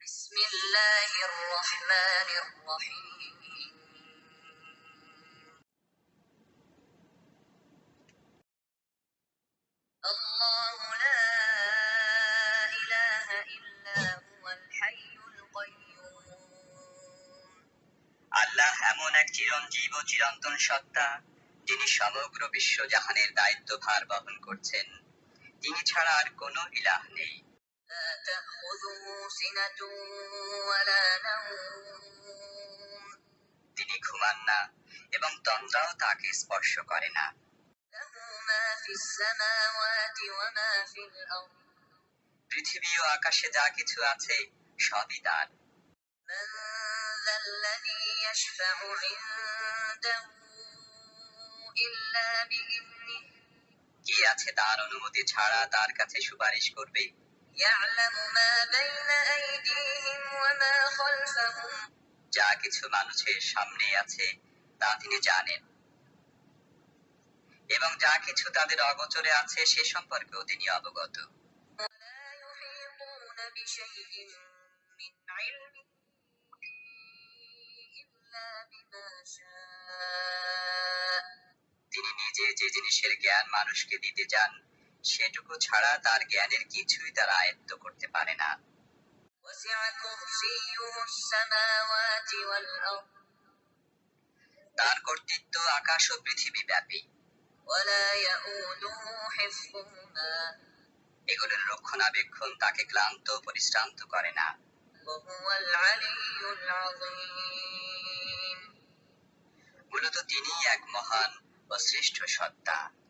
بسم الله الرحمن الرحيم الله لا إله إلا هو الحي القيوم আল্লাহ এমন এক চিরঞ্জীব ও চিরন্তন সত্তা যিনি সমগ্র বিশ্বজাহানের দায়িত্বভার বহন করছেন তিনি ছাড়া আর কোনো ইলাহ নেই لا تأخذه سنة ولا نوم তিনি ঘুমান না এবং তন্দ্রাও তাকে স্পর্শ করে না له ما في السماوات وما في الأرض পৃথিবী ও আকাশে যা কিছু আছে সবই তার من ذا الذي يشفع عنده إلا بإذنه কে আছে তার অনুমতি ছাড়া তার কাছে সুপারিশ করবে যা কিছু মানুষের সামনে আছে, তা তিনি জানেন। এবং যা কিছু তাদের অগচরে আছে, সে সম্পর্কেও তিনি অবগত। তিনি নিজে যে জিনিসের জ্ঞান মানুষকে দিতে যান সেটুকু ছাড়া তার জ্ঞানের কিছুই তার আয়ত্ত করতে পারে না। তার কর্তৃত্ব আকাশ ও পৃথিবী ব্যাপী। এগুলোর রক্ষণাবেক্ষণ তাকে ক্লান্ত পরিশ্রান্ত করে না। মূলত তিনি এক মহান ও শ্রেষ্ঠ সত্তা।